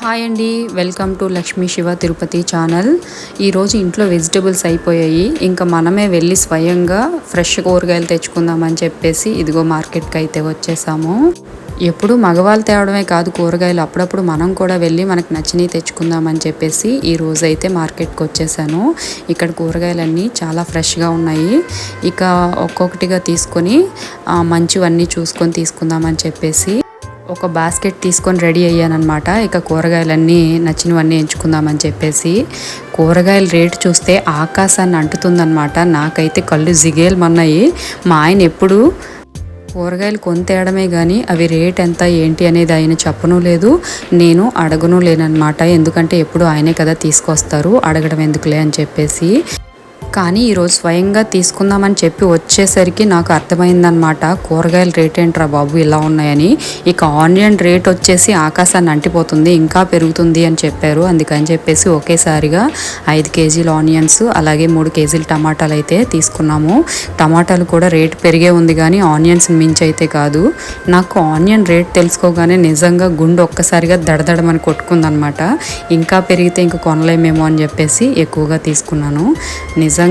Hi అండి welcome to Lakshmi Siva Tirupati channel. ఈరోజు ఇంట్లో వెజిటబుల్స్ అయిపోయాయి. ఇంకా మనమే వెళ్ళి స్వయంగా ఫ్రెష్ కూరగాయలు తెచ్చుకుందామని చెప్పేసి ఇదిగో మార్కెట్కి అయితే వచ్చేసాము. ఎప్పుడు మగవాళ్ళు తేవడమే కాదు కూరగాయలు అప్పుడప్పుడు మనం కూడా వెళ్ళి మనకు నచ్చినవి తెచ్చుకుందామని చెప్పేసి ఈ రోజు అయితే మార్కెట్కి వచ్చేసాను. ఇక్కడ కూరగాయలన్నీ చాలా ఫ్రెష్గా ఉన్నాయి. ఇక ఒక్కొక్కటిగా తీసుకొని మంచివన్నీ చూసుకొని తీసుకుందామని చెప్పేసి ఒక బాస్కెట్ తీసుకొని రెడీ అయ్యానమాట ఇక కూరగాయలన్నీ నచ్చినవన్నీ ఎంచుకుందామని చెప్పేసి. కూరగాయల రేటు చూస్తే ఆకాశాన్ని అంటుతుందన్నమాట. నాకైతే కళ్ళు జిగేలమన్నాయి. మా ఆయన ఎప్పుడు కూరగాయలు కొని తేయడమే కానీ అవి రేట్ ఎంత ఏంటి అనేది ఆయన చెప్పను లేదు. నేను అడగను లేనమాట ఎందుకంటే ఎప్పుడు ఆయనే కదా తీసుకొస్తారు. అడగడం ఎందుకులే అని చెప్పేసి. కానీ ఈరోజు స్వయంగా తీసుకుందామని చెప్పి వచ్చేసరికి నాకు అర్థమైందనమాట కూరగాయల రేట్ ఏంట్రా బాబు ఇలా ఉన్నాయని. ఇక ఆనియన్ రేట్ వచ్చేసి ఆకాశాన్ని అంటిపోతుంది ఇంకా పెరుగుతుంది అని చెప్పారు. అందుకని చెప్పేసి ఒకేసారిగా ఐదు కేజీలు ఆనియన్స్ అలాగే మూడు కేజీలు టమాటాలు అయితే తీసుకున్నాము. టమాటాలు కూడా రేట్ పెరిగే ఉంది కానీ ఆనియన్స్ మించి అయితే కాదు. నాకు ఆనియన్ రేట్ తెలుసుకోగానే నిజంగా గుండె ఒక్కసారిగా దడదడమని కొట్టుకుందనమాట ఇంకా పెరిగితే ఇంక కొనలేమేమో అని చెప్పేసి ఎక్కువగా తీసుకున్నాను. నిజంగా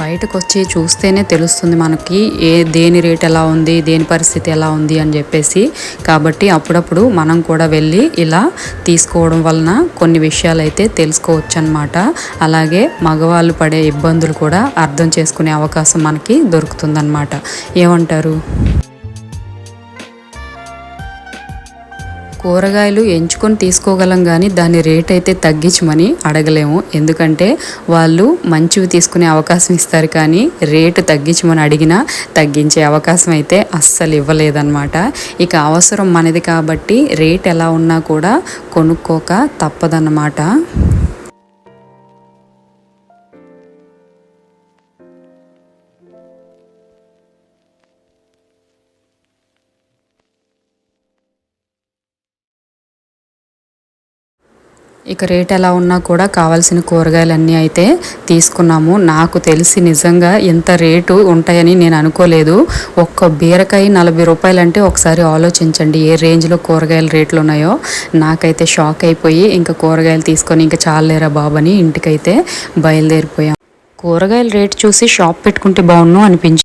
బయటకు వచ్చి చూస్తేనే తెలుస్తుంది మనకి ఏ దేని రేట్ ఎలా ఉంది దేని పరిస్థితి ఎలా ఉంది అని చెప్పేసి. కాబట్టి అప్పుడప్పుడు మనం కూడా వెళ్ళి ఇలా తీసుకోవడం వలన కొన్ని విషయాలు అయితే తెలుసుకోవచ్చు అనమాట అలాగే మగవాళ్ళు పడే ఇబ్బందులు కూడా అర్థం చేసుకునే అవకాశం మనకి దొరుకుతుందన్నమాట. ఏమంటారు? కూరగాయలు ఎంచుకొని తీసుకోగలం కానీ దాని రేట్ అయితే తగ్గించమని అడగలేము. ఎందుకంటే వాళ్ళు మంచివి తీసుకునే అవకాశం ఇస్తారు కానీ రేటు తగ్గించమని అడిగినా తగ్గించే అవకాశం అయితే అస్సలు ఇవ్వలేదన్నమాట. ఇక అవసరం మనది కాబట్టి రేట్ ఎలా ఉన్నా కూడా కొనుక్కోక తప్పదన్నమాట. ఇక రేట్ ఎలా ఉన్నా కూడా కావాల్సిన కూరగాయలన్నీ అయితే తీసుకున్నాము. నాకు తెలిసి నిజంగా ఎంత రేటు ఉంటాయని నేను అనుకోలేదు. ఒక్క బీరకాయ నలభై రూపాయలు అంటే ఒకసారి ఆలోచించండి ఏ రేంజ్లో కూరగాయల రేట్లు ఉన్నాయో. నాకైతే షాక్ అయిపోయి ఇంకా కూరగాయలు తీసుకొని ఇంకా చాలేరా బాబని ఇంటికైతే బయలుదేరిపోయాం. కూరగాయల రేటు చూసి షాప్ పెట్టుకుంటే బాగున్ను అనిపించింది